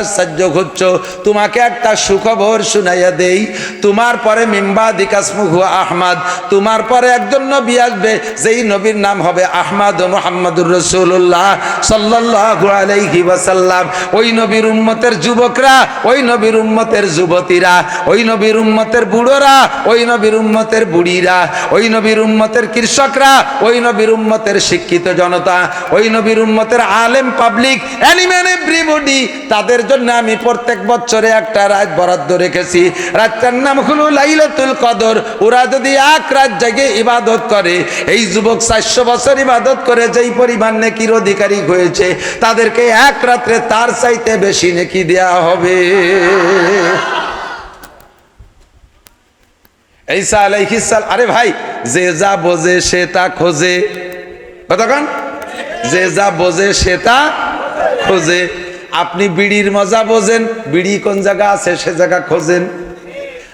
আশ্চর্য তোমাকে একটা সুখবর শুনাইয়া দেই। তোমার পরে আহমাদ। তোমার পরে একজন নবী আসবে, যেই নবীর নাম হবে আহমাদ মোহাম্মদুর রসুল্লাহ সাল্লাল্লাহু আলাইহি ওয়াসাল্লাম। ওই নবীর উম্মতের যুবকরা, ওই নবীর উম্মতের যুবতীরা, ওই নবীর উম্মতের বুড়োরা, ওই নবীর উম্মতের বুড়িরা, ওই নবীর উম্মতের কৃষকরা, ওই নবীর উম্মতের শিক্ষিত জনতা, ওই নবীর উম্মতের আলেম পাবলিক অ্যানিম্যান এভরিবডি তাদের জন্য আমি প্রত্যেক বছরে একটা রাত বরাদ্দ রেখেছি। রাতটার নাম হলো লাইলাতুল কদর। ওরা যদি এক রাত জাগে ইবাদত করে, এই যুবক চারশো বছর ইবাদত করে, যেই পরিমাণ নেকির অধিকারী হয়েছে, তাদেরকে এক রাত্রে তার চাইতে বেশি নেকি দেয়া হবে। ঈসা আলাইহিস সালাম, আরে ভাই, যে যা বোঝে সে তা খোঁজে। কতক্ষণ যে যা বোঝে সে তা খোঁজে। আপনি বিড়ির মজা বোঝেন, বিড়ি কোন জায়গা আছে সে জায়গা খোঁজেন।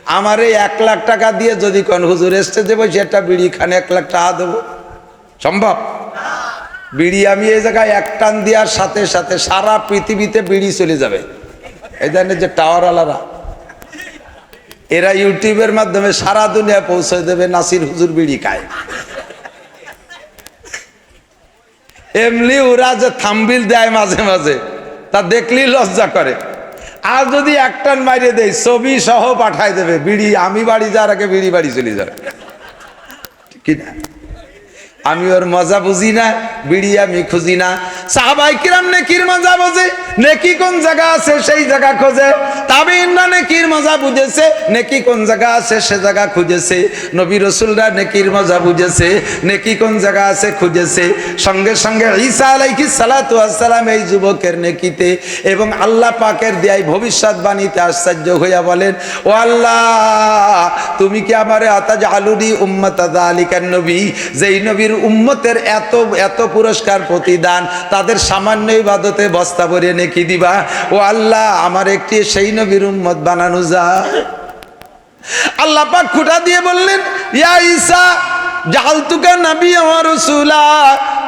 আমার এই এক লাখ টাকা দিয়ে যদি কোন হুজুর স্টেজে বসে একটা বিড়ি খানে, এক লাখ টাকা দেবো। সম্ভব? বিড়ি আমি এই জায়গায় এক টান দেওয়ার সাথে সাথে সারা পৃথিবীতে বিড়ি চলে যাবে। এই ধরনের যে টাওয়ারওয়ালারা। এরা ইউটিউবের মাধ্যমে সারা দুনিয়া পৌঁছে দেবে, নাসির হুজুর বিড়ি খায়। এমনি ওরা যে থাম্বিল দেয় মাঝে মাঝে। তা দেখলেই লজ্জা করে। আর যদি একটান মারিয়ে দেয়, ছবি সহ পাঠায় দেবে, বিড়ি, আমি বাড়ি যাওয়ার আগে বিড়ি বাড়ি চলে যাবে। আমি ওর মজা বুঝি না, বিড়ি আমি খুঁজি না। সাহাবাই কিরাম নেকির মজা বোঝে। নেকি কোন জায়গা আছে, সেই জায়গা খোঁজে। তবে ইন্দ্রা নেকির মজা বুঝেছে, নেকি কোন জায়গা আছে, সে জায়গা খুঁজেছে। নবী রসুলরা নেকির মজা বুঝেছে, নেকি কোন জায়গা আছে, খুঁজেছে। সঙ্গে সঙ্গে ঈসা আলাইহিস সালাতু আসসালাম এই যুবকের নেকিতে এবং আল্লাহ পাকের দেয় ভবিষ্যৎবাণীতে আশ্চর্য হইয়া বলেন, ও আল্লাহ, তুমি কি আমারে আতাজ আলুরি উম্মত আলিকার নবী? যেই নবীর উম্মতের এত এত পুরস্কার প্রতিদান, তাদের সামান্য ইবাদতে বস্তা ভরে নেকি দিবা? ও আল্লাহ, আমার একটি সেই নবীর উম্মত বানানো যা আল্লাহ পাক খুঁটা দিয়ে বললেন, ইয়া ঈসা জালতুকা নবী আমার রসুলা।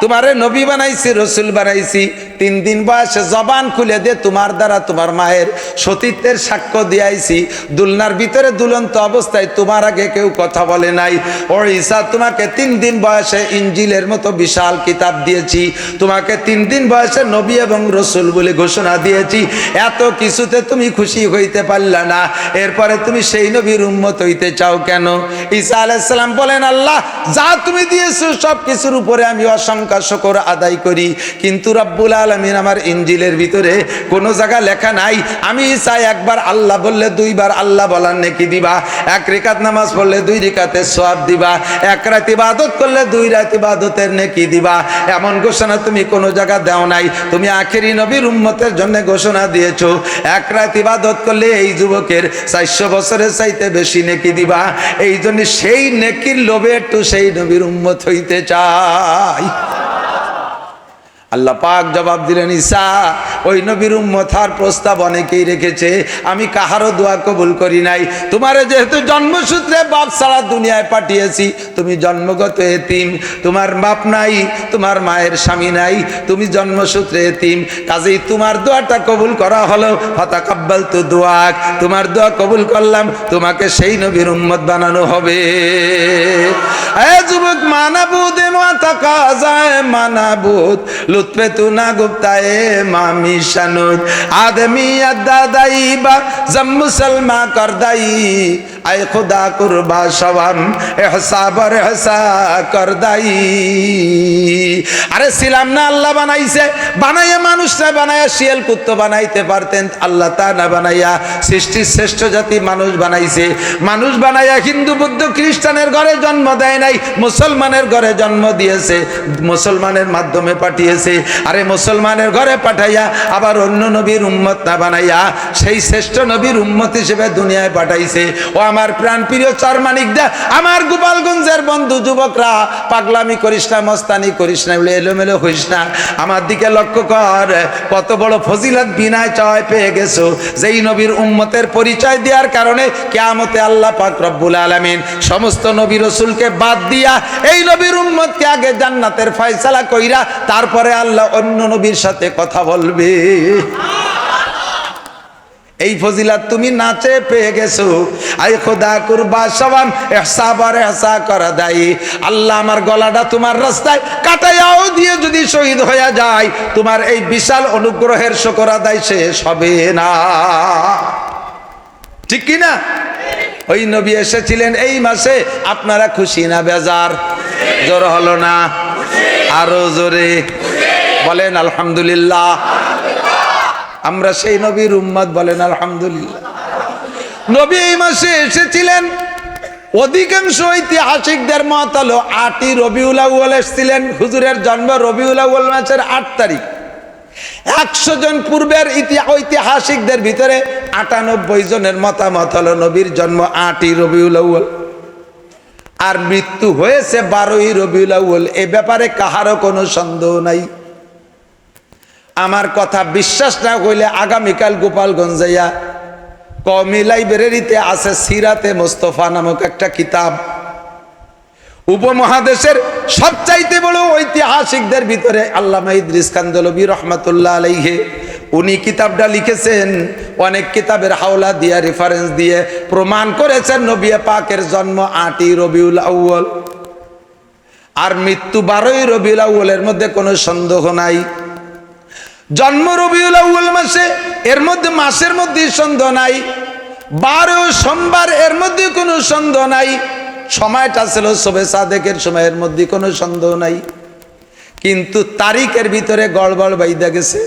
তোমারে নবী বানাইছি, রসুল বানাইছি। তিন দিন বয়সে জবান খুলে দিয়ে তোমার দ্বারা তোমার মায়ের সতীত্বের সাক্ষ্য দিয়াইছি। দুলনার ভিতরে দুলন্ত অবস্থায় তোমার আগে কেউ কথা বলে নাই। ও ঈসা, তোমাকে তিন দিন বয়সে ইঞ্জিলের মতো বিশাল কিতাব দিয়েছি। তোমাকে তিন দিন বয়সে নবী এবং রসুল বলে ঘোষণা দিয়েছি। এত কিছুতে তুমি খুশি হইতে পারলা না। এরপরে তুমি সেই নবীর উন্মত হইতে চাও কেন? ঈসা আলাইসালাম বলেন, আল্লাহ যা তুমি দিয়েছ সব কিছুর উপরে আমি অসংখ্য শকর আদায় করি। কিন্তু রব্বুল আলমিন আমার ইঞ্জিলের ভিতরে কোনো জায়গা লেখা নাই। আমি চাই একবার আল্লাহ বললে দুইবার আল্লাহ বলার নেকি দিবা। এক রেখাত নামাজ পড়লে দুই রেখাতে সোয়াব দিবা। এক রাত ইবাদত করলে দুই রাত ইবাদতের নেকি দিবা। এমন ঘোষণা তুমি কোনো জায়গা দেও নাই। তুমি আখেরি নবীর উম্মতের জন্য ঘোষণা দিয়েছ। এক রাত ইবাদত করলে এই যুবকের চারশো বছরের চাইতে বেশি নেকি দিবা। এই জন্য সেই নেকির লোভে একটু সেই নবীর উম্মত হইতে চাই। আল্লাহ পাক জবাব দিলেন ঈসা ওই নবীর উম্মতার প্রস্তাব অনেকেই রেখেছে। আমি কাহারও দোয়া কবুল করি নাই। তোমারে যেহেতু জন্মসূত্রে বাপ সারা দুনিয়ায় পাঠিয়েছি, তুমি জন্মগত এতিম। তোমার বাপ নাই, তোমার মায়ের স্বামী নাই, তুমি জন্মসূত্রে এতিম। কাজেই তোমার দোয়াটা কবুল করা হলো। হতা কাব্বাল তো দোয়া তোমার দোয়া কবুল করলাম, তোমাকে সেই নবীর উম্মত বানানো হবে। যুবক, মানাবুদ মাতা কাজায় মানাবুদ। লুৎফে তু না গুপ্তায় মামি শানুদ আদমি আদা দাইবা জম মুসলমা করদাই আয় খুদা কুরবা সওয়াম এহসাবর এহসা করদাই আরে ছিলাম না, আল্লাহ বানাইছে। বানাইয়া মানুষরা বানাইয়া শিয়াল কুত্ত বানাইতে পারতেন, আল্লাহ তা না বানাইয়া সৃষ্টির শ্রেষ্ঠ জাতি মানুষ বানাইছে। মানুষ বানাইয়া হিন্দু, বুদ্ধ, খ্রিস্টানের ঘরে জন্ম দেয় নাই, মুসলমানের ঘরে জন্ম দিয়েছে, মুসলমানের মাধ্যমে পাঠিয়েছে। আরে মুসলমানের ঘরে পাঠাইয়া আবার অন্য নবীর উম্মত না বানাইয়া সেই শ্রেষ্ঠ নবীর উম্মত হিসেবে দুনিয়ায় পাঠাইছে। ও আমার প্রাণ প্রিয় চরমানিকদা আমার গোপালগঞ্জের বন্ধু যুবকরা, পাগলামি করিস না, মস্তানি করিস না বলে এলোমেলো হইস না। আমার দিকে লক্ষ্য কর, কত বড় ফজিলত বিনায় চয় পেয়ে গেছো। যেই নবীর উম্মতের পরিচয় দেওয়ার কারণে কেয়ামতে আল্লাহ পাক রব্বুল আলামিন সমস্ত নবী রসুলকে বাদ দিয়া এই নবীর উম্মতকে আগে জান্নাতের ফয়সালা কইরা, তারপরে আল্লাহ অন্য নবীর সাথে কথা বলবে। এই ফজিলাত তুমি নাচে পেয়ে গেছো। আই খোদা কুরবা সবান এহসাবার এহসা করা দায়ী। আল্লাহ আমার গলাটা তোমার রাস্তায় কাটাইয়াও দিয়ে যদি শহীদ হয়ে যায়, তোমার এই বিশাল অনুগ্রহের শকর আদায় শেষ হবে না। ঠিক কি না? ওই নবী এসেছিলেন এই মাসে, আপনারা খুশি না বেজার? জোর হলো না? আরও জোরে? বলেন, আলহামদুলিল্লাহ। আমরা সেই নবীর উম্মত বলেন, আলহামদুলিল্লাহ। নবী এই মাসে এসেছিলেন। অধিকাংশ ঐতিহাসিকদের মত হলো, আটই রবিউল আউ্ল এসেছিলেন, হুজুরের জন্ম রবিউল আউ্ল মাসের আট তারিখ। একশো জন পূর্বের ঐতিহাসিকদের ভিতরে আটানব্বই জনের মতামত হলো, নবীর জন্ম আটই রবিউল আউ্ল আর মৃত্যু হয়েছে বারোই রবিউল আউ্ল এ ব্যাপারে কাহারও কোনো সন্দেহ নাই। আমার কথা বিশ্বাস না হইলে আগামীকাল গোপালগঞ্জ কমি লাইব্রেরিতে আছে সিরাতে মোস্তফা নামক একটা কিতাব। উপমহাদেশের সবচাইতে বড় ঐতিহাসিকদের ভিতরে আল্লামা ইদ্রিস কান্দলবী রহমাতুল্লাহ আলাইহে, উনি কিতাবটা লিখেছেন, অনেক কিতাবের হাওলা দিয়ে রেফারেন্স দিয়ে প্রমাণ করেছেন নবিয়া পাকের জন্ম আটই রবিউল আউ্ল আর মৃত্যু বারোই রবিউল আউ্লের মধ্যে কোনো সন্দেহ নাই। জন্ম রবিউল আউ্ল মাসে, এর মধ্যে মাসের মধ্যে সন্দেহ নাই। বারো সোমবার এর মধ্যে কোনো সন্দেহ নাই। সময়টা ছিল সবে সাদেকের সময়ের মধ্যে কোনো সন্দেহ নাই। কিন্তু তারিখের ভিতরে গড়বড় বাইদা গেছে।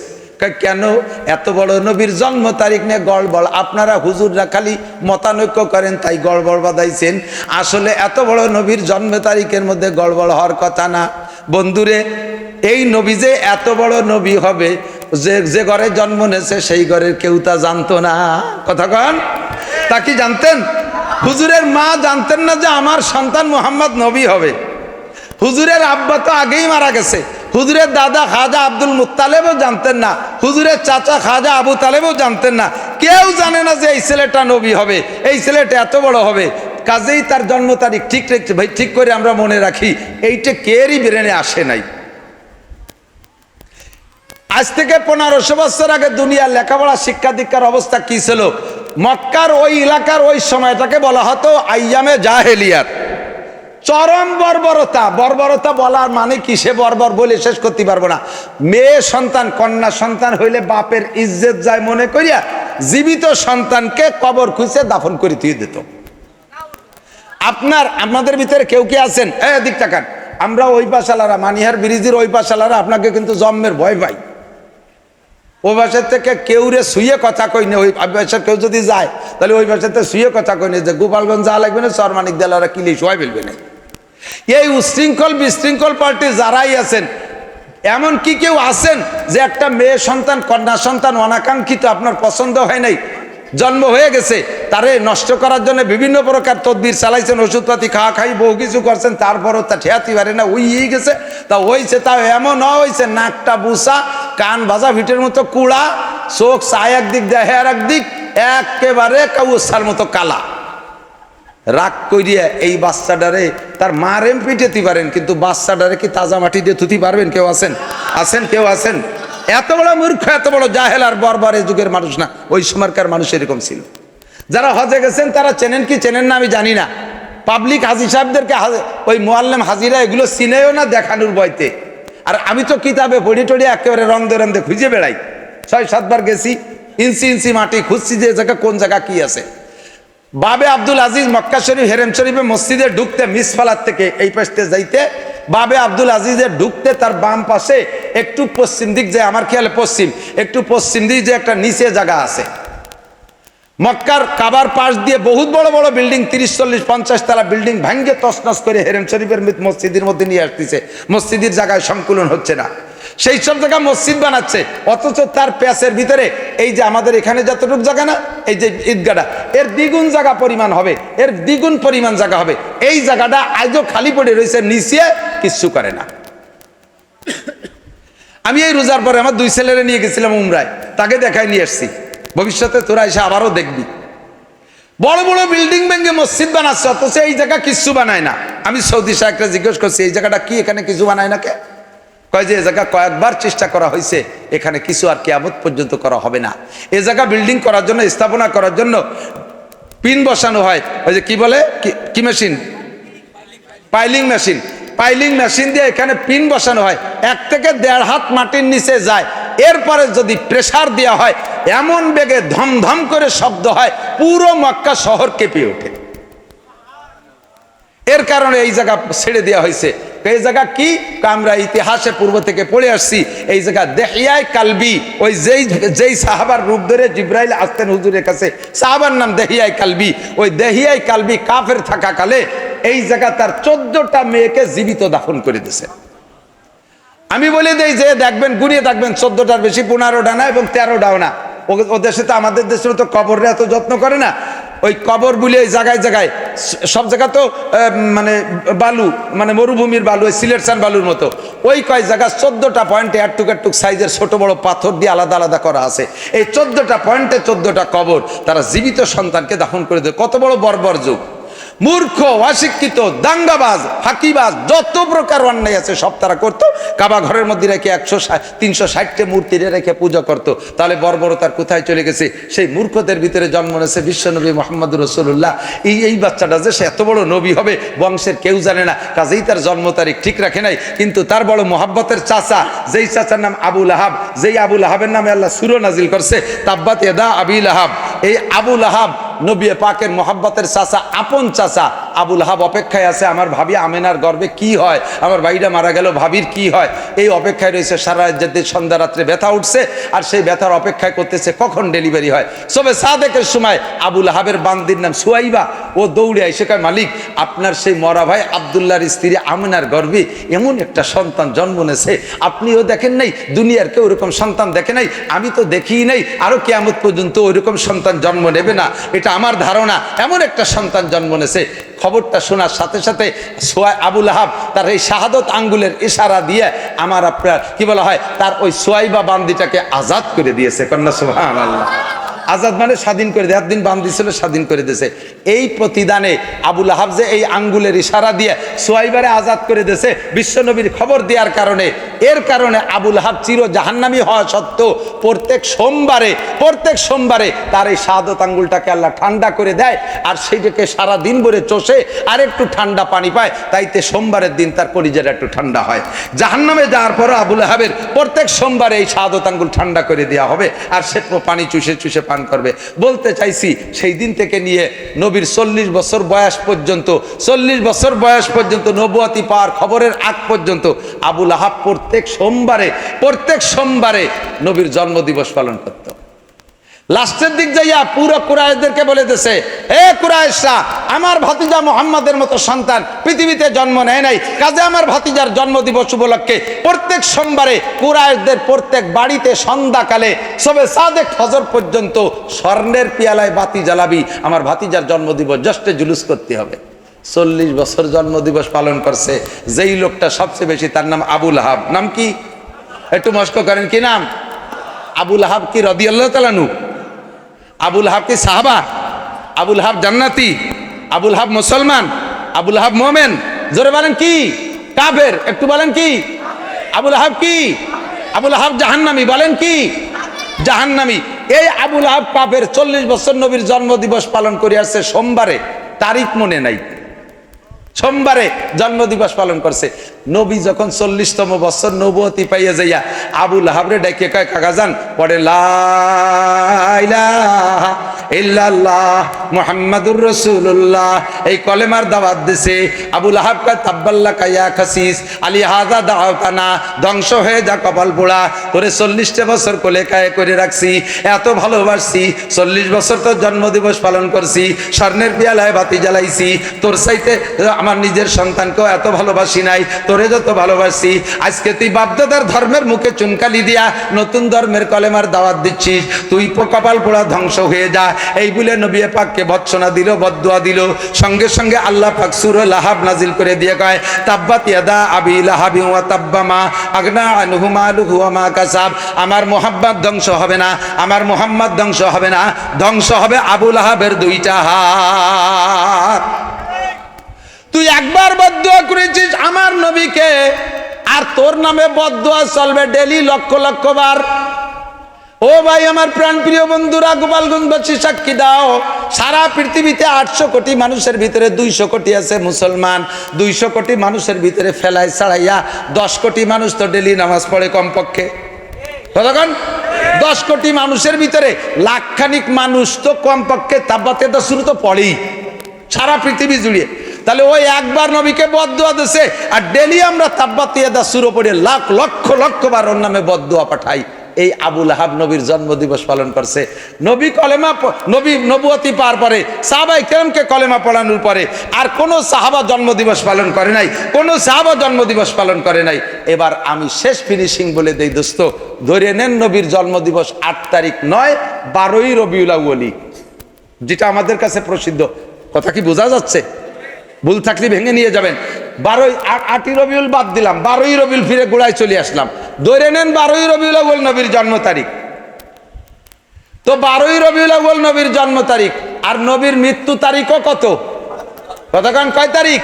কেন? এত বড় নবীর জন্ম তারিখ নিয়ে গড়বড় আপনারা হুজুররা খালি মতানৈক্য করেন, তাই গড়বড় বাদাইছেন আসলে এত বড় নবীর জন্ম তারিখের মধ্যে গড়বড় হওয়ার কথা না। বন্ধুরে, এই নবী যে এত বড় নবী হবে যে যে ঘরে জন্ম নেছে সেই ঘরের কেউ তা জানতো না। কথা কন? তা কি জানতেন? হুজুরের মা জানতেন না যে আমার সন্তান মোহাম্মদ নবী হবে। হুজুরের আব্বা তো আগেই মারা গেছে। হুজুরের দাদা খাজা আব্দুল মুত্তালেবও জানতেন না। হুজুরের চাচা খাজা আবু তালেবও জানতেন না। কেউ জানে না যে এই ছেলেটা নবী হবে, এই ছেলেটা এত বড় হবে। কাজেই তার জন্ম তারিখ ঠিক ঠিক করে আমরা মনে রাখি, এইটা কেরই ব্রেনে আসে নাই। আজ থেকে পনেরোশো বছর আগে দুনিয়ার লেখাপড়া শিক্ষা দীক্ষার অবস্থা কি ছিল? মক্কার ওই এলাকার ওই সময়টাকে বলা হতো আইয়ামে জাহেলিয়াত। চরম বর্বরতা বর্বরতা বলার মানে কিসে বর্বর বলে শেষ করতে পারব না। মেয়ে সন্তান, কন্যা সন্তান হইলে বাপের ইজ্জত যায় মনে করিয়া জীবিত সন্তানকে কবর খুঁজে দাফন করে দিয়ে দিত। আপনার, আপনাদের ভিতরে কেউ কি আছেন? এ দিক তাকান। আমরা ওই পাশালারা, মানিহার ব্রিজের ওই পাশালারা, আপনাকে কিন্তু জন্মের ভয় পাই। ওই বাসার থেকে কেউ রে শুয়ে কথা কই না, ওই বাসার কেউ যদি যায়, তাহলে ওই ভাষাতে শুয়ে কথা কই না যে গোপালগঞ্জ যা লাগবে না, সরমানিক ওরা কিলি সবাই ফেলবে না। এই উশৃঙ্খল বিশৃঙ্খল পার্টি যারাই আছেন, এমন কি কেউ আছেন যে একটা মেয়ে সন্তান, কন্যা সন্তান অনাকাঙ্ক্ষিত, আপনার পছন্দ হয় নাই জন্ম হয়ে গেছে, তারে নষ্ট করার জন্য বিভিন্ন প্রকার তদবির চালাইছেন, ওষুধপাতি খাওয়া খাই, বহু কিছু করছেন, তারপরও তা ঠেয়াতে পারে না উইয়েই গেছে। তা হয়েছে, তা এমন হয়েছে, নাকটা বুসা, কান ভাজা, ভিটের মতো কুড়া, চোখ চায় একদিক দেহে আর একদিক, একেবারে কাউসার মতো কালা। রাগ করিয়া এই বাচ্চাটারে, তার মারেম পিটেতে পারেন, কিন্তু বাচ্চাটারে কি তাজা মাটি দিয়ে থুতি পারবেন? কেউ আছেন? আছেন, কেউ আছেন? এত বড় মূর্খ, এত বড় জাহেল আর বরবার এই যুগের মানুষ না। ওই সময়কার মানুষ এরকম ছিল। যারা হজে গেছেন, তারা চেনেন কি চেনেন না আমি জানি না। পাবলিক হাজি সাহেবদেরকে ওই মোয়াল্লাম হাজিরা এগুলো চিনেও না দেখানোর বয়তে আর আমি তো কিতাবে পড়ি টড়ি একেবারে রং দে খুঁজে বেড়াই। ছয় সাতবার গেছি, ইঞ্চি ইঞ্চি মাটি খুঁজছি যে জায়গা কোন জায়গা কি আছে। বাবে আব্দুল আজিজ মক্কা শরীফ, হেরেম শরীফে মসজিদে ঢুকতে মিস ফালার থেকে এই পাশে যাইতে, বাবে আব্দুল আজিজে ঢুকতে তার বাম পাশে একটু পশ্চিম দিক যে, আমার খেয়ালে পশ্চিম, একটু পশ্চিম দিক যে একটা নিচে জায়গা আছে। মক্কার কাবার পাশ দিয়ে বহুত বড় বড় বিল্ডিং, তিরিশ, চল্লিশ, পঞ্চাশ তালা বিল্ডিং ভাঙ্গে তসনস করে হেরেম শরীফের মসজিদের মধ্যে নিয়ে আসতেছে। মসজিদের জায়গায় সংকুলন হচ্ছে না। সেই সব জায়গা মসজিদ বানাচ্ছে, অথচ তার প্যাসের ভিতরে এই যে আমাদের এখানে যতটুকু জায়গা না, এই যে ঈদগাটা এর দ্বিগুণ জায়গা পরিমাণ হবে, এর দ্বিগুণ পরিমাণ জায়গা হবে। এই জায়গাটা আজও খালি পড়ে রয়েছে, নিচে কিচ্ছু করে না। আমি এই রোজার পরে আমার দুই ছেলেরে নিয়ে গেছিলাম উমরায়, তাকে দেখায় নিয়ে এসছি ভবিষ্যতে তোরা এসে আবারও দেখবি। বড় বড় বিল্ডিং ভেঙে মসজিদ বানাচ্ছে, অথচ এই জায়গা কিচ্ছু বানায় না। আমি সৌদি সাহেবকে জিজ্ঞেস করছি, এই জায়গাটা কি, এখানে কিছু বানায় না কে? কয় যে এ জায়গা কয়েকবার চেষ্টা করা হয়েছে, এখানে কিছু আর কেয়ামত পর্যন্ত করা হবে না। এ জায়গা বিল্ডিং করার জন্য, স্থাপনা করার জন্য পিন বসানো হয়। ওই যে কি বলে? কি machine piling machine piling machine দিয়ে এখানে পিন বসানো হয়। এক থেকে দেড় হাত মাটির নিচে যায়। এরপরে যদি প্রেসার দেওয়া হয়, এমন বেগে ধমধম করে শব্দ হয়, পুরো মক্কা শহর কেঁপে ওঠে। এর কারণে এই জায়গা ছেড়ে দেওয়া হয়েছে। এই জায়গা কি? আমরা ইতিহাসে পূর্ব থেকে পড়ে আসছি, এই জায়গা দেহিয়ায় কালবি, ওই যেই যেই সাহাবার রূপ ধরে জিব্রাইল আসতেন হুজুরের কাছে, সাহাবার নাম দেহিয়ায় কালবি, ওই দেহিয়ায় কালবি কাফের থাকাকালে এই জায়গা তার চোদ্দটা মেয়েকে জীবিত দাফন করে দিছে আমি বলে দেই যে দেখবেন গুনিয়ে দেখবেন, চোদ্দটার বেশি, পনেরোটা না এবং তেরোটাও না। ও- ও দেশে তো, আমাদের দেশের তো কবরে এত যত্ন করে না। ওই কবর বলে ওই জায়গায় জায়গায় সব জায়গা তো মানে বালু মানে মরুভূমির বালু, ওই সিলেটসান বালুর মতো। ওই কয় জায়গা, চোদ্দটা পয়েন্টে একটুক একটুক সাইজের ছোট বড় পাথর দিয়ে আলাদা আলাদা করা আছে। এই চোদ্দটা পয়েন্টে চোদ্দটা কবর, তারা জীবিত সন্তানকে দাফন করে দেয় কত বড় বর্বর যুগ। মূর্খ, অশিক্ষিত, দাঙ্গাবাজ, ফাঁকিবাজ, যত প্রকার অন্যায় আছে সব তারা করতো। কাবা ঘরের মধ্যে রেখে একশো তিনশো ষাটটে মূর্তি রেখে পূজা করতো। তাহলে বর্বরতার কোথায় চলে গেছে? সেই মূর্খদের ভিতরে জন্ম নিয়েছে বিশ্বনবী মোহাম্মদ রসুল্লাহ এই এই বাচ্চাটা যে সে এত বড় নবী হবে, বংশের কেউ জানে না। কাজেই তার জন্ম তারিখ ঠিক রাখে নাই। কিন্তু তার বড় মোহাব্বতের চাচা, যেই চাচার নাম আবুল আহাব যেই আবুল আহাবের নামে আল্লাহ সুর নাজিল করছে, তাব্বাত এদা আবিল আহাব এই আবুল আহাব নবী পাকের মোহাব্বতের চাচা আপন চাচা আবুল হাব অপেক্ষায় আছে, আমার ভাবি আমেনার গর্বে কি হয়, আমার ভাইটা মারা গেল, ভাবির কি হয়, এই অপেক্ষায় রয়েছে সারা রাজ্যের সন্ধ্যা রাত্রে ব্যথা উঠছে আর সেই ব্যথার অপেক্ষায় করতেছে কখন ডেলিভারি হয়। সবে সাদেকের সময় আবুল হাবের বান্দির নাম সুয়াইবা, ও দৌড়ে আইসে কয়, মালিক, আপনার সেই মরা ভাই আবদুল্লাহর স্ত্রী আমেনার গর্বে এমন একটা সন্তান জন্ম নেছে আপনিও দেখেন নাই, দুনিয়ার কেউ ওরকম সন্তান দেখে নাই, আমি তো দেখিই নাই, আরও কেয়ামত পর্যন্ত ওইরকম সন্তান জন্ম নেবে না, এটা আমার ধারণা, এমন একটা সন্তান জন্ম নেছে খবরটা শোনার সাথে সাথে সোয়াই আবুল আহাব তার এই শাহাদত আঙ্গুলের ইশারা দিয়ে আমার আপনার, কি বলা হয়, তার ওই সোয়াইবা বান্দিটাকে আজাদ করে দিয়েছে। কন্যা সুহান আল্লাহ আজাদ মানে স্বাধীন করে দেয়। একদিন বান্দি ছিল স্বাধীন করে দিয়েছে এই প্রতিদানে আবুল আহাব এই আঙ্গুলের ইশারা দিয়ে সোয়াইবারে আজাদ করে দিয়েছে বিশ্বনবীর খবর দেওয়ার কারণে। এর কারণে আবুল আহাব চির জাহান্নামি হওয়া সত্ত্বেও প্রত্যেক সোমবারে প্রত্যেক সোমবারে তার এই শাহাদত আঙ্গুলটাকে আল্লাহ ঠান্ডা করে দেয় আর সেইটাকে সারা দিন ভরে চষে আর একটু ঠান্ডা পানি পায়, তাইতে সোমবারের দিন তার কলিজাটা একটু ঠান্ডা হয়। জাহান্নামে যাওয়ার পরও আবুল আহাবের প্রত্যেক সোমবারে এই শাহাদত আঙ্গুল ঠান্ডা করে দেওয়া হবে আর সে পানি চুষে চুষে পান করবে। বলতে চাইছি, সেই দিন থেকে নিয়ে নবীর চল্লিশ বছর বয়স পর্যন্ত, চল্লিশ বছর বয়স পর্যন্ত নবুয়াতি পাওয়ার খবরের আগ পর্যন্ত আবুল আহাব প্রত্যেক সোমবারে প্রত্যেক সোমবারে নবীর জন্মদিবস পালন করত। লাস্টের দিক যাইয়া পুরো কুরাইশদেরকে বলে দিছে, এ কুরাইশরা, আমার ভাতিজা মোহাম্মদের মতো সন্তান পৃথিবীতে জন্ম নেয় নাই। কাজে আমার ভাতিজার জন্মদিবস উপলক্ষে প্রত্যেক সোমবারে কুরাইশদের প্রত্যেক বাড়িতে সন্ধ্যাকালে সবে সাদেক ফজর পর্যন্ত স্বর্ণের পিয়ালায় বাতি জ্বালাবি। আমার ভাতিজার জন্মদিবস জস্টে জুলুস করতে হবে। চল্লিশ বছর জন্মদিবস পালন করছে। যেই লোকটা সবচেয়ে বেশি তার নাম আবুল আহাব নাম কি? একটু মস্ক করেন, কি নাম? আবুল আহাব কি রদিয়াল্লাহ তালানু আবুল হাব কি সাহাবা? আবুল হাব জান্নাতি? আবুল হাব মুসলমান? আবুল হাব মোমেন? জোরে বলেন কি? কাফের? একটু বলেন কি? আবুল হাব কি? আবুল হাব জাহান্নামি? বলেন কি? জাহান্নামি। এই আবুল হাব কাফের চল্লিশ বছর নবীর জন্মদিবস পালন করে আসছে সোমবারে। তারিখ মনে নাই। সোমবারে জন্মদিবস পালন করছে। নবী যখন চল্লিশতম বছর নবতী পাইয়া যাইয়া আবুল হাবরে ডাকে কয়, কাকা যান। পরে ইল্লাল্লাহ মুহাম্মাদুর রাসূলুল্লাহ। এই কলেমার দাওয়াত দিছে। আবুল আহাব কয় তাব্বাল্লা কায়া খাসিস, আলী হাজা দাওতানা ধ্বংস হয়ে যা কপাল পোড়া। তোরে চল্লিশটা বছর কোলে কায়ে করে রাখছি। এত ভালোবাসছি, চল্লিশ বছর তোর জন্মদিবস পালন করছি, স্বর্ণের পিয়ালায় বাতি জ্বালাইছি। তোর চাইতে আমার নিজের সন্তানকেও এত ভালোবাসি নাই, তোরে যত ভালোবাসি। আজকে তুই বাপদাদার ধর্মের মুখে চুনকালি দিয়া নতুন ধর্মের কলেমার দাওয়াত দিচ্ছিস। তুই কপাল পোড়া ধ্বংস হয়ে যা। এই বলে নবী পাককে ভৎসনা দিল বদুয়া দিল। সঙ্গে সঙ্গে আল্লাহ পাক সুর লাহাব নাজিল করে দিয়ে কয়, তাব্বাত ইয়াদা আবি লাহাবি ওয়া তাব্বামা আগনা আনহু মালুহু ওয়া মা কাসাব। আমার মোহাম্মদ ধ্বংস হবে না, আমার মোহাম্মদ ধ্বংস হবে না। ধ্বংস হবে আবু লাহাবের দুইটা হাত। তুই একবার বদুয়া করেছিস আমার নবীকে, আর তোর নামে বদুয়া চলবে ডেলি লক্ষ লক্ষ বার। ও ভাই, আমার প্রাণ প্রিয় বন্ধুরা গোপালগঞ্জবাসী সাক্ষী দাও। সারা পৃথিবীতে আটশো কোটি মানুষের ভিতরে দুইশো কোটি আছে মুসলমান। দুইশো কোটি মানুষের ভিতরে ফেলাই ছাড়াইয়া দশ কোটি মানুষ তো ডেলি নামাজ পড়ে কমপক্ষে। দশ কোটি মানুষের ভিতরে লাখখানিক মানুষ তো কমপক্ষে তাব্বাতে শুরু তো পড়েই। সারা পৃথিবী জুড়ে। তাহলে ওই একবার নবীকে বদুয়া দিছে, আর ডেলি আমরা তাব্বাতিয়া দা শুরু পড়ে লাখ, লক্ষ লক্ষ বার ওর নামে বদুয়া পাঠাই। এই আবুল আহাব নবীর জন্মদিবস পালন করছে। নবী কলেমা নবী নবুয়তি পার পরে, সাহাবাই কেরমকে কলেমা পড়ানোর পরে, আর কোনো সাহাবা জন্মদিবস পালন করে নাই, কোনো সাহাবা জন্মদিবস পালন করে নাই। এবার আমি শেষ ফিনিশিং বলে দেই, দোস্ত, ধরে নেন নবীর জন্মদিবস আট তারিখ নয়, বারোই রবিউল যেটা আমাদের কাছে প্রসিদ্ধ। কথা কি বোঝা যাচ্ছে? ভুল থাকলে ভেঙে নিয়ে যাবেন। বারোই আটই রবিউল বাদ দিলাম, বারোই রবিউল ফিরে গোড়ায় চলে আসলাম। ধরে নেন বারোই রবিউল আউ্বল নবীর জন্ম তারিখ। তো বারোই রবিউল আউ্বল নবীর জন্ম তারিখ, আর নবীর মৃত্যু তারিখও কত? কতক্ষণ কয় তারিখ?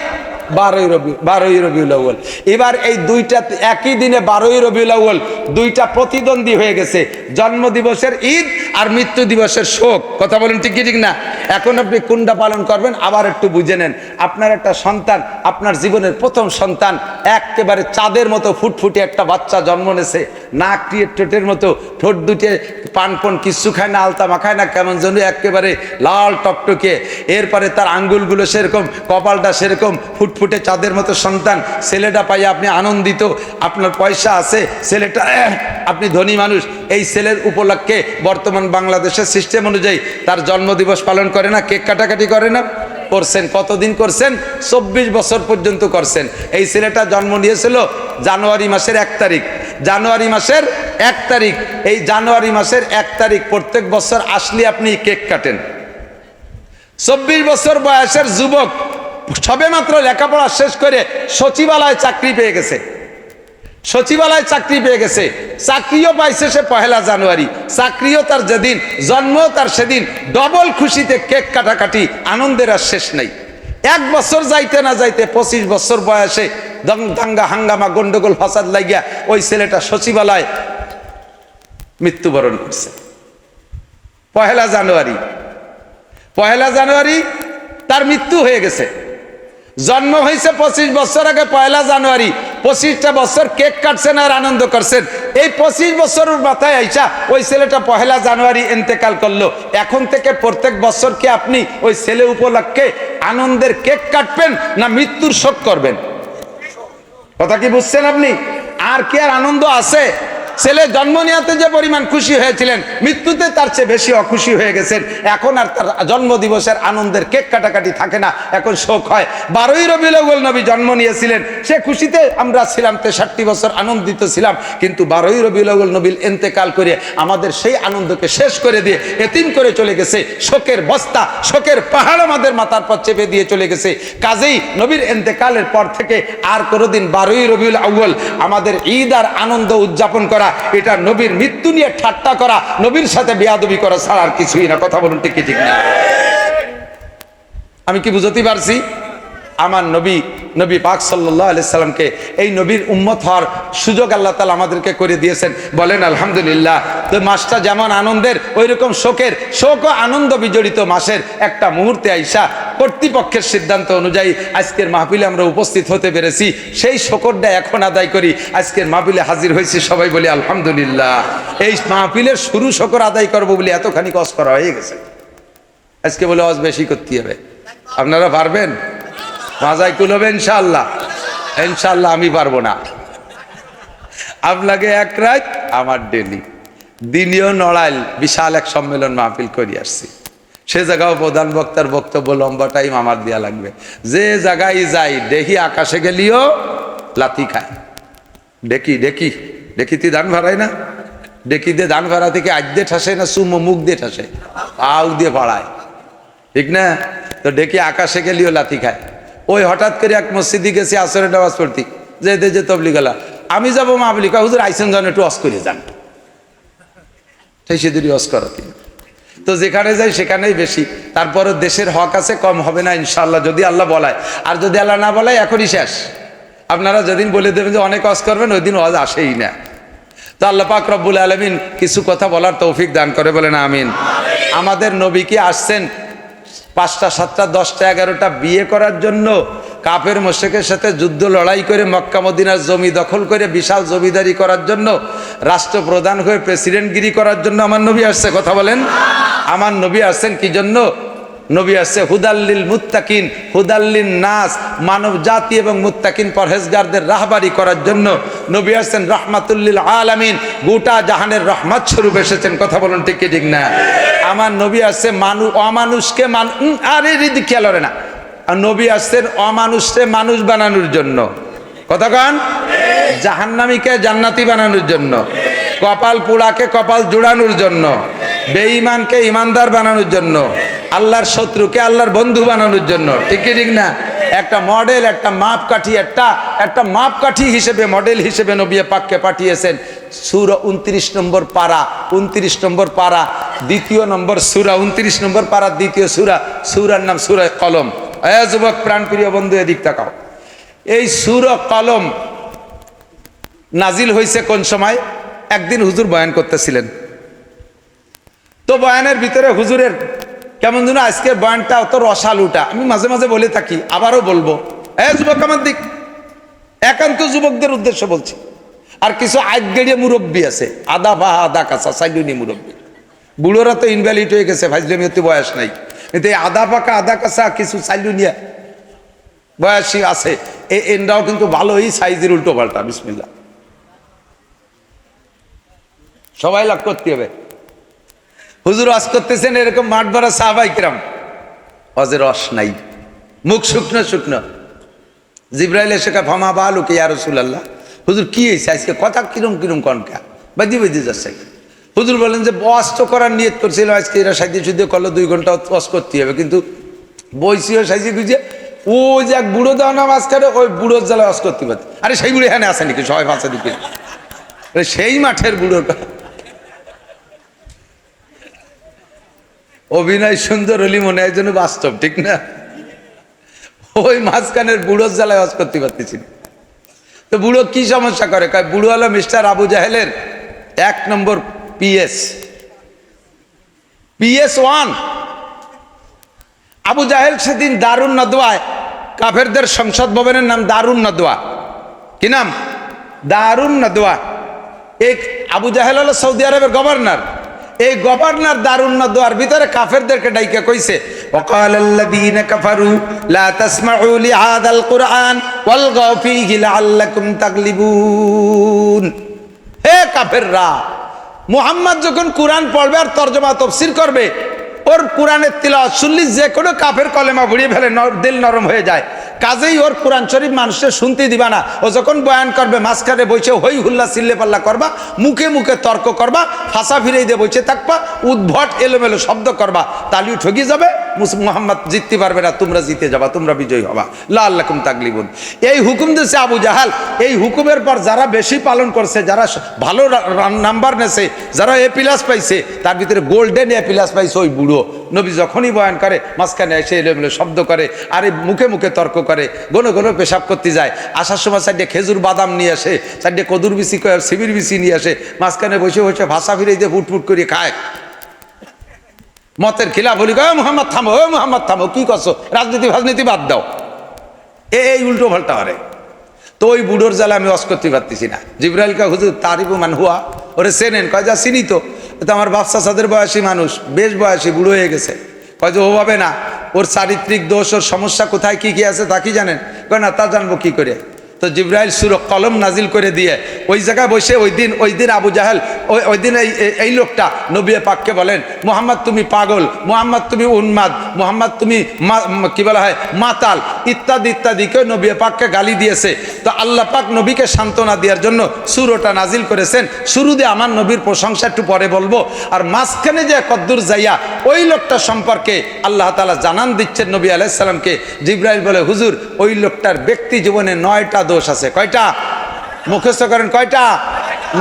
বারোই রবি, বারোই রবিউল আউ্বল এবার এই দুইটা, একই দিনে বারোই রবিউল আউ্বল দুইটা প্রতিদ্বন্দ্বী হয়ে গেছে। জন্ম দিবসের ঈদ আর মৃত্যু দিবসের শোক। কথা বলেন ঠিক ঠিক না? এখন আপনি কোনটা পালন করবেন, আবার একটু বুঝে নেন। আপনার একটা সন্তান, আপনার জীবনের প্রথম সন্তান, একেবারে চাঁদের মতো ফুটফুটে একটা বাচ্চা জন্ম নেছে নাক ঠোঁটের মতো, ঠোঁট দুটে পান পন কিচ্ছু খায় না, আলতা মাখায় না, কেমন যেন একেবারে লাল টকটকে। এরপরে তার আঙ্গুলগুলো সেরকম, কপালটা সেরকম, ফুটফুটে চাঁদের মতো সন্তান। ছেলেটা পাই আপনি আনন্দিত, আপনার পয়সা আছে, ছেলেটা আপনি ধনী মানুষ। এই ছেলের উপলক্ষে বর্তমান বাংলাদেশের সিস্টেম অনুযায়ী তার জন্মদিবস পালন করে না, কেক কাটাকাটি করে না, করছেন, কতদিন করছেন? চব্বিশ বছর পর্যন্ত করছেন। এই ছেলেটা জন্ম নিয়েছিল জানুয়ারি মাসের এক তারিখ। জানুয়ারি মাসের এক তারিখ। এই জানুয়ারি মাসের এক তারিখ, প্রত্যেক বছর আসলে আপনি কেক কাটেন। চব্বিশ বছর বয়সের যুবক সবে মাত্র লেখাপড়া শেষ করে সচিবালয় চাকরি পেয়ে গেছে। সচিবালয় চাকরি পেয়ে গেছে। চাকরিও পাইছে সে পহেলা জানুয়ারি। চাকরিও তার যেদিন জন্ম তার সেদিন। ডবল খুশিতে কেক কাটাকাটি, আনন্দের আর শেষ নেই। এক বছর যাইতে না যাইতে পঁচিশ বছর বয়সে দং- দাঙ্গা হাঙ্গামা গন্ডগোল ফাসাদ লাগিয়া ওই ছেলেটা সচিবালয় মৃত্যুবরণ করছে। পহেলা জানুয়ারি। পহেলা জানুয়ারি তার মৃত্যু হয়ে গেছে। জন্ম হয়েছে পঁচিশ বছর আগে পয়লা জানুয়ারি। পঁচিশটা বছর কেক কাটছেন আর আনন্দ করছেন। এই পঁচিশ বছরের মাথায় আইসা ওই ছেলেটা পহেলা জানুয়ারি এন্তেকাল করল। এখন থেকে প্রত্যেক বছর কি আপনি ওই ছেলে উপলক্ষে আনন্দের কেক কাটবেন না মৃত্যুর শোক করবেন? কথা কি বুঝছেন আপনি? আর কি আর আনন্দ আছে? ছেলে জন্ম নেওয়াতে যে পরিমাণ খুশি হয়েছিলেন, মৃত্যুতে তার চেয়ে বেশি অখুশি হয়ে গেছেন। এখন আর তার জন্ম দিবসের আনন্দের কেক কাটাকাটি থাকে না, এখন শোক হয়। বারোই রবিউল আউ্বল নবী জন্ম নিয়েছিলেন, সে খুশিতে আমরা ছিলাম, তেষট্টি বছর আনন্দিত ছিলাম, কিন্তু বারোই রবিউল আউ্বল নবীল এন্তেকাল করে আমাদের সেই আনন্দকে শেষ করে দিয়ে এতিম করে চলে গেছে। শোকের বস্তা, শোকের পাহাড় আমাদের মাথার পর চেপে দিয়ে চলে গেছে। কাজেই নবীর এন্তেকালের পর থেকে আর কোনোদিন বারোই রবিউল আউ্বল আমাদের ঈদ আর আনন্দ উদযাপন করা এটা নবীর মৃত্যু নিয়ে ঠাট্টা করা, নবীর সাথে বেয়াদবি করা ছাড়া আর কিছুই না। কথা বলুন ঠিক ঠিক না? আমি কি বুঝতে পারছি? আমার নবী নবী পাক সাল্লাহ আলাইসাল্লামকে এই নবীর উম্মত হওয়ার সুযোগ আল্লাহ তালা আমাদেরকে করে দিয়েছেন। বলেন, আলহামদুলিল্লাহ, তো মাসটা যেমন আনন্দের ওই রকম শোকের শোক ও আনন্দ বিজড়িত মাসের একটা মুহূর্তে আইসা কর্তৃপক্ষের সিদ্ধান্ত অনুযায়ী আজকের মাহফিলে আমরা উপস্থিত হতে পেরেছি। সেই শকরটা এখন আদায় করি। আজকের মাহফিলে হাজির হয়েছি সবাই বলি, আলহামদুলিল্লাহ। এই মাহফিলের শুরু শকর আদায় করব বলে এতখানি কষ্ট করা হয়ে গেছে। আজকে বলে অজ বেশি করতে হবে। আপনারা পারবেন? মাজাই কুলবে ইনশাল্লাহ ইনশাল্লাহ আমি পারব না। আপনাকে এক রাত আমার ডেলি দিনীয় নড়াইল বিশাল এক সম্মেলন মাহফিল করি আসছি। সে জায়গাও প্রধান বক্তার বক্তব্য লম্বা টাইম আমার দেওয়া লাগবে। যে জায়গায় যাই, দেখি আকাশে গেলিও লাথি খায়। দেখি দেখি তুই ধান ভাড়াই না? দেখি দিয়ে ধান ভাড়া থেকে আজ দিয়ে ঠাসে না সুমো মুখ দিয়ে ঠাসে? আউ দিয়ে পাড়ায় ঠিক না? তো ডেকে আকাশে গেলিও লাথি খায়। ওই হঠাৎ করে এক মসজিদে গেছি আসরে নামাজ পড়তি। যেতে যে তবলি গেলা আমি যাব মাবলি কয়, হুজুর, আইসেন জন একটু অস করে যান। সেদিনই অস করো তিনি। তো যেখানে যাই, সেখানেই বেশি। তারপরে দেশের হক আছে, কম হবে না ইনশাল্লাহ যদি আল্লাহ বলায়। আর যদি আল্লাহ না বলায়, এখনই শেষ। আপনারা যেদিন বলে দেবেন যে অনেক অস করবেন, ওই দিন ওয়াজ আসেই না। তো আল্লাহ পাক রব্বুল আলমিন কিছু কথা বলার তৌফিক দান করে বলেন, আমিন। আমাদের নবী কি আসছেন পাঁচটা, সাতটা, দশটা, এগারোটা বিয়ে করার জন্য কাপের মোশেকের সাথে যুদ্ধ, লড়াই করে মক্কা, মদিনার জমি দখল করে বিশাল জমিদারি করার জন্য, রাষ্ট্রপ্রধান হয়ে প্রেসিডেন্টগিরি করার জন্য আমার নবী আসছে। কথা বলেন? আমার নবী আসছেন কি জন্য? নবী আসছে হুদাল্লিল মুত্তাকিন, হুদাল্লিন নাস, মানব জাতি এবং মুত্তাকিন পরহেজগারদের রাহবারি করার জন্য নবী আসছেন রহমাতুল্লিল আলামিন, গোটা জাহানের রহমত স্বরূপ এসেছেন। কথা বলুন ঠিক ঠিক না? আমার নবী আসছে মানু, অমানুষকে মান আরে রিদি খেয়াল না। আর নবী আসছেন অমানুষকে মানুষ বানানোর জন্য। কথা কন? জাহান্নামীকে জান্নাতি বানানোর জন্য। কপাল পোড়াকে কপাল জোড়ানোর জন্য। বেঈমানকে ইমানদার বানানোর জন্য, আল্লাহর শত্রুকে আল্লাহর বন্ধু বানানোর জন্য। ঠিক ঠিক না? একটা মডেল, একটা মাপকাঠি, একটা একটা মাপকাঠি হিসেবে, মডেল হিসেবে নবিয়ে পাককে পাঠিয়েছেন। সুর উনত্রিশ নম্বর পারা উনত্রিশ নম্বর পারা, দ্বিতীয় নম্বর সুরা উনত্রিশ নম্বর পারা, দ্বিতীয় সুরা, সুরার নাম সুরা কলম। এ যুবক প্রাণপ্রিয় বন্ধু, এদিক তাকাও। এই সুর কলম নাজিল হয়েছে কোন সময়? একদিন হুজুর বয়ান করতেছিলেন। তো বয়ানের ভিতরে হুজুরের কেমন যেন আজকের বয়ানটা অত রসালুটা। আমি মাঝে মাঝে বলে থাকি, আবারও বলব। হ্যাঁ যুবক, আমার দিক। একান্ত যুবকদের উদ্দেশ্য বলছি। আর কিছু আজগেড়িয়ে মুরব্বী আছে। আদা বা আদা কাঁচা সাইডুনি মুরব্বী। বুড়োরা তো ইনভ্যালিড হয়ে গেছে ভাইজলামি হতে বয়স নাই। কিন্তু আদা পাকা, আদা কাঁচা, কিছু সাইডুনিয়া বয়সী আছে। এই এনরাও কিন্তু ভালোই সাইজের উল্টো পাল্টা বিসমিল্লা সবাই লাভ করতে হবে। হুজুর আজ করতেছেন এরকম মাঠ ভরা সাহাবাই কিরাম। অজের রস নাই। মুখ শুকনো শুকনো। জিব্রাইল এসে ফামা বালু কে ইয়া রসুলাল্লাহ। হুজুর, কি হয়েছে আজকে? কথা কিরম কিরম কনকা বাদি বাদি যাচ্ছে। হুজুর বলেন যে অস্ত করার নিয়ত করছিল, আজকে এরা সাইজে শুদ্ধ করল, দুই ঘণ্টা অস করতে হবে। কিন্তু বইসিও সাইজে গুজে, ও যে এক বুড়ো দেওয়া নাম আজকে ওই বুড়োর জ্বালায় অস করতে পারছে আরে সেই বুড়ো এখানে আসে নাকি? সবাই ফাঁসে দিকে সেই মাঠের বুড়োর অভিনয় সুন্দর হলি মনে হয় যেন বাস্তব, ঠিক না? ওই মাঝখানের বুড়োর জ্বালায় হজ করতে পারতেছি তো বুড়ো কি সমস্যা করে? কয়, বুড়ো হলো মিস্টার আবু জাহেলের এক নম্বর PS. PS one. Abu Jahel সেদিন দারুণ নদওয়ায়, কাফেরদের সংসদ ভবনের নাম দারুণ নদওয়া। কি নাম? দারুণ নদওয়া। এক, আবু জাহেল হলো সৌদি আরবের গভর্নর। এই গভর্নর দারুন নদওয়ার ভিতরে কাফেরদেরকে ডাইকে কইছে وقال الذين كفروا لا تسمعوا لهذا القرآن والغوا فيه لعلكم تغلبون হে কাফেররা মুহাম্মদ যখন কোরআন পড়বে আর তর্জমা তফসির করবে ওর কোরআনের তিলা শুনলি, যে কোনো কাফের কলেমা ভুড়িয়ে ফেলে দিল নরম হয়ে যায়। কাজেই ওর কোরআন শরীফ মানুষের শুনতে দিবা না। ও যখন বয়ান করবে, মাঝখানে বইছে, হই হুল্লা, সিল্লে পাল্লা করবা, মুখে মুখে তর্ক করবা, ফাঁসা ফিরে দিয়ে বইছে, থাকবা, উদ্ভট এলোমেলো শব্দ করবা, তালিও ঠকি যাবে মুহাম্মদ জিততে পারবে না, তোমরা জিতে যাবা, তোমরা বিজয়ী হবা। লা আল্লাকুম তাকলিবুন এই হুকুম দিয়েছে আবু জাহাল। এই হুকুমের পর যারা বেশি পালন করছে, যারা ভালো নাম্বার নেছে, যারা এ প্লাস পাইছে, তার ভিতরে গোল্ডেন এ প্লাস পাইছে ওই বুড়ো। নবী যখনই বয়ান করে, মাঝখানে এসে এলোমেলো শব্দ করে, আর মুখে মুখে তর্ক করে গনো গনো পেশাব করতে যায়। আসার সময় সাইডে খেজুর বাদাম নিয়ে আসে সাইডে কদুর ক- শিবির বিসি নিয়ে আসে, মাঝখানে বসে বসে ভাষা ফিরে দিয়ে ফুটফুট করে খায়। মতের খিলা বলি ও মোহাম্মদ থামো ও মোহাম্মদ থামো, কি করছ? রাজনীতি ফাজনীতি বাদ দাও। এই উল্টো পাল্টা হরে তো ওই বুড়োর জ্বালা আমি অস করতে পারতেছি না। জিব্রাইল কা হুজুর, তারিফু মান হুয়া? ওরে সেনেন কয়, যা চিনি তো। আমার বাপসা সাদের বয়সী মানুষ, বেশ বয়সী, বুড়ো হয়ে গেছে। কয় যে, ও ভাবে না, ওর চারিত্রিক দোষ, ওর সমস্যা কোথায়, কি কি আছে তা কি জানেন? কয়, না, তা জানব কি করে? তো জিব্রাইল সুর কলম নাজিল করে দিয়ে ওই জায়গায় বসে ওই দিন ওই দিন আবু জাহেল, ওই ওই দিন এই, এই- লোকটা নবী পাককে বলেন, মোহাম্মদ তুমি পাগল, মোহাম্মদ তুমি উন্মাদ, মোহাম্মদ তুমি কি বলা হয়, মাতাল, ইত্যাদি ইত্যাদিকে নবী পাককে গালি দিয়েছে। তো আল্লাহ পাক নবীকে সান্ত্বনা দেওয়ার জন্য সুরোটা নাজিল করেছেন। শুরু দিয়ে আমার নবীর প্রশংসা একটু পরে বলব। আর মাঝখানে যে কদ্দুর যাইয়া ওই লোকটা সম্পর্কে আল্লাহ তালা জানান দিচ্ছেন নবী আলাইসাল্লামকে জিব্রাইল বলে, হুজুর, ওই লোকটার ব্যক্তি জীবনে নয়টা দোষ আছে। কয়টা? মুখস্থ করেন, কয়টা?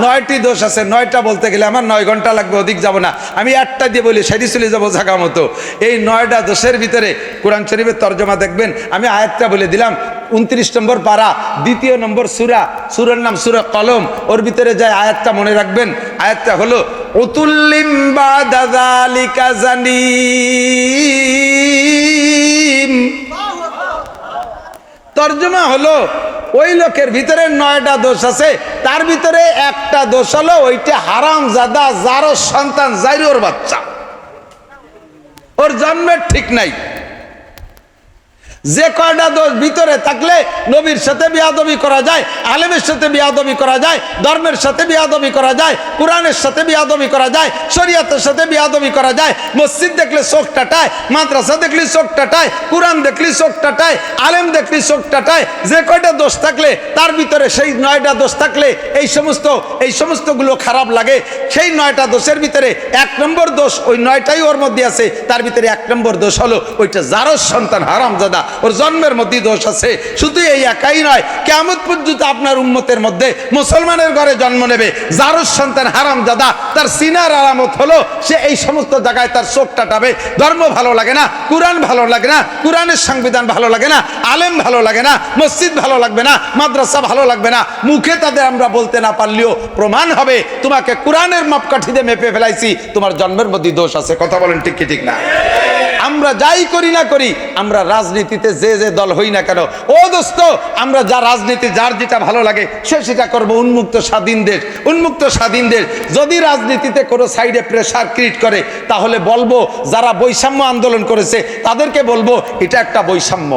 নয়টি দোষ আছে। নয়টা বলতে গেলে আমার নয় ঘণ্টা লাগবে অধিক যাব না। আমি একটা দিয়ে বলি সেটি চলে যাব জাগা মতো। এই নয়টা দোষের ভিতরে কোরআন শরীফের তর্জমা দেখবেন। আমি আয়াতটা বলে দিলাম, উনত্রিশ নম্বর পাড়া দ্বিতীয় নম্বর সুরা, সুরের নাম সুরা কলম, ওর ভিতরে যায় আয়াতটা মনে রাখবেন। আয়াতটা হলো, উতুল্লিম বা দাদালিকা জানিম। তর্জমা হলো ওই লোকের ভিতরে নয়টা দোষ আছে, তার ভিতরে একটা দোষ হলো ওইটা হারাম জাদা যারো সন্তান জাইরোর বাচ্চা। ওর জন্মের ঠিক নাই। যে কয়টা দোষ ভিতরে থাকলে নবীর সাথে বিয়াদবি করা যায়, আলেমের সাথে বিয়াদবি করা যায়, ধর্মের সাথে বিয়াদবি করা যায়, কোরআনের সাথে বিয়াদবি করা যায়, শরীয়তের সাথে বিয়াদবি করা যায়, মসজিদ দেখলে চোখ টাটায়, মাদ্রাসা দেখলি চোখ টাটায়, কোরআন দেখলি চোখ টাটায়, আলেম দেখলি চোখ টাটায়, যে কয়টা দোষ থাকলে তার ভিতরে সেই নয়টা দোষ থাকলে এই সমস্ত, এই সমস্তগুলো খারাপ লাগে। সেই নয়টা দোষের ভিতরে এক নম্বর দোষ, ওই নয়টাই ওর মধ্যে আছে, তার ভিতরে এক নম্বর দোষ হলো, ওইটা যারও সন্তান হারামজাদা ওর জন্মের মধ্যে দোষ আছে। শুধু এই একাই নয় কেমন পর্যন্ত আপনার উম্মতের মধ্যে মুসলমানের ঘরে জন্ম নেবে যারও সন্তান হারামজাদা, তার সিনার আলামত হলো, সে এই সমস্ত জায়গায় তার চোখ টাটাবে। ধর্ম ভালো লাগে না, কোরআন ভালো লাগে না, কোরআনের সংবিধান ভালো লাগে না, আলেম ভালো লাগে না, মসজিদ ভালো লাগবে না, মাদ্রাসা ভালো লাগবে না, মুখে তাদের আমরা বলতে না পারলেও প্রমাণ হবে, তোমাকে কোরআনের মাপকাঠিতে মেপে ফেলাইছি, তোমার জন্মের মধ্যে দোষ আছে। কথা বলেন ঠিক কি ঠিক না? আমরা যাই করি না করি, আমরা রাজনীতিতে যে যে দল হই না কেন, ও দোস্ত, আমরা যা রাজনীতি, যার যেটা ভালো লাগে, সে সেটা করব উন্মুক্ত স্বাধীন দেশ। উন্মুক্ত স্বাধীন দেশ, যদি রাজনীতিতে কোনো সাইডে প্রেশার ক্রিয়েট করে, তাহলে বলব, যারা বৈষম্য আন্দোলন করেছে, তাদেরকে বলব, এটা একটা বৈষম্য।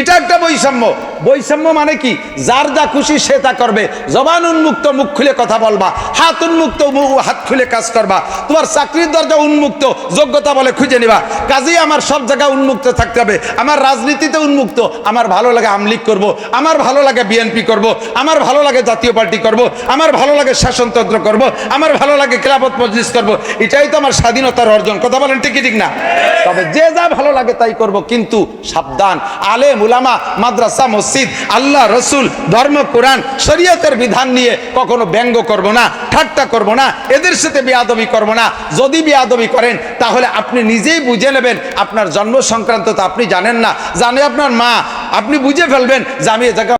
এটা একটা বৈষম্য বৈষম্য মানে কি যার যা খুশি সে তা করবে জবান উন্মুক্ত মুখ খুলে কথা বলবা, হাত উন্মুক্ত হাত খুলে কাজ করবা, তোমার চাকরির দরজা উন্মুক্ত, যোগ্যতা বলে খুঁজে নিবা কাজেই আমার সব জায়গায় উন্মুক্ত থাকতে হবে আমার রাজনীতিতে উন্মুক্ত, আমার ভালো লাগে আমলিগ করব। আমার ভালো লাগে বিএনপি করব। আমার ভালো লাগে জাতীয় পার্টি করব। আমার ভালো লাগে শাসনতন্ত্র করব। আমার ভালো লাগে ক্লাবত মজলিস করব। এটাই তো আমার স্বাধীনতার অর্জন কথা বলেন ঠিকই ঠিক না তবে যে যা ভালো লাগে তাই করব, কিন্তু সাবধান, আলেম উলামা, মাদ্রাসা, মসজিদ, আল্লাহ, রসুল, ধর্ম, কোরআন, শরীয়তের বিধান নিয়ে কখনো ব্যঙ্গ করব না, ঠাট্টা করব না, এদের সাথে বিয়াদবি করব না। যদি বিয়াদবি করেন, তাহলে আপনি নিজেই বুঝে নেবেন, আপনার জন্ম সংক্রান্ত তো আপনি জানেন না। জানে আপনার মা, আপনি বুঝে ফেলবেন যে আমি এ জায়গা